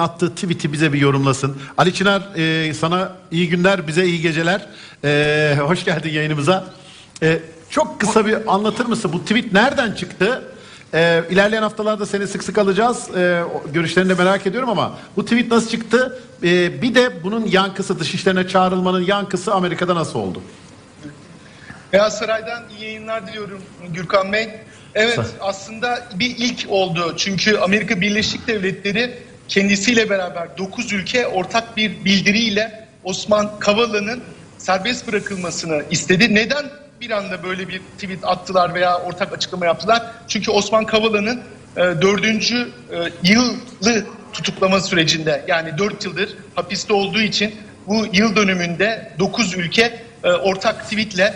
attığı tweet'i bize bir yorumlasın. Ali Çınar e, sana iyi günler, bize iyi geceler. E, hoş geldin yayınımıza. E, çok kısa bir anlatır mısın? Bu tweet nereden çıktı? E, ilerleyen haftalarda seni sık sık alacağız. E, görüşlerini de merak ediyorum ama bu tweet nasıl çıktı? E, bir de bunun yankısı, dışişlerine çağrılmanın yankısı Amerika'da nasıl oldu? Beyaz Saray'dan iyi yayınlar diliyorum Gürkan Bey. Evet aslında bir ilk oldu. Çünkü Amerika Birleşik Devletleri kendisiyle beraber 9 ülke ortak bir bildiriyle Osman Kavala'nın serbest bırakılmasını istedi. Neden bir anda böyle bir tweet attılar veya ortak açıklama yaptılar? Çünkü Osman Kavala'nın e, dördüncü e, yılı tutuklama sürecinde yani 4 yıldır hapiste olduğu için bu yıl dönümünde 9 ülke e, ortak tweetle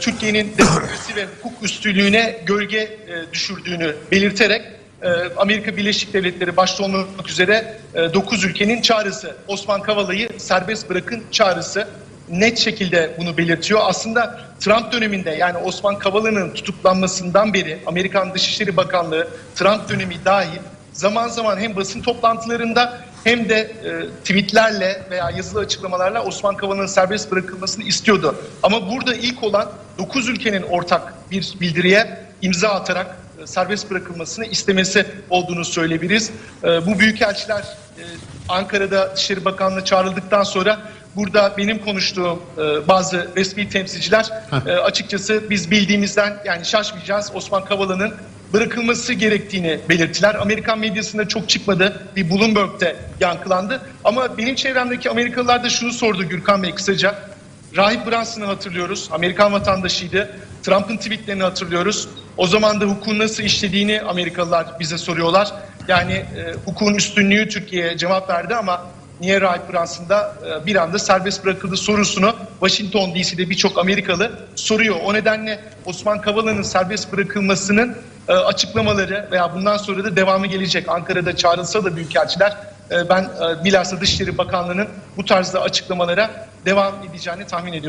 Türkiye'nin demokrasi ve hukuk üstünlüğüne gölge düşürdüğünü belirterek Amerika Birleşik Devletleri başta olmak üzere 9 ülkenin çağrısı Osman Kavala'yı serbest bırakın çağrısı net şekilde bunu belirtiyor. Aslında Trump döneminde yani Osman Kavala'nın tutuklanmasından beri Amerikan Dışişleri Bakanlığı Trump dönemi dahil zaman zaman hem basın toplantılarında hem de e, tweetlerle veya yazılı açıklamalarla Osman Kavala'nın serbest bırakılmasını istiyordu. Ama burada ilk olan 9 ülkenin ortak bir bildiriye imza atarak e, serbest bırakılmasını istemesi olduğunu söyleyebiliriz. E, bu büyükelçiler e, Ankara'da Dışişleri Bakanlığı çağrıldıktan sonra burada benim konuştuğum e, bazı resmi temsilciler e, açıkçası biz bildiğimizden yani şaşmayacağız Osman Kavala'nın bırakılması gerektiğini belirttiler. Amerikan medyasında çok çıkmadı. Bir Bloomberg'de yankılandı. Ama benim çevremdeki Amerikalılar da şunu sordu Gürkan Bey kısaca. Rahip Branson'ı hatırlıyoruz. Amerikan vatandaşıydı. Trump'ın tweetlerini hatırlıyoruz. O zaman da hukukun nasıl işlediğini Amerikalılar bize soruyorlar. Yani e, hukukun üstünlüğü Türkiye'ye cevap verdi ama niye Rahip Branson'da e, bir anda serbest bırakıldı sorusunu Washington DC'de birçok Amerikalı soruyor. O nedenle Osman Kavala'nın serbest bırakılmasının e, açıklamaları veya bundan sonra da devamı gelecek. Ankara'da çağrılsa da büyükelçiler ben e, bilhassa Dışişleri Bakanlığı'nın bu tarzda açıklamalara devam edeceğini tahmin ediyorum.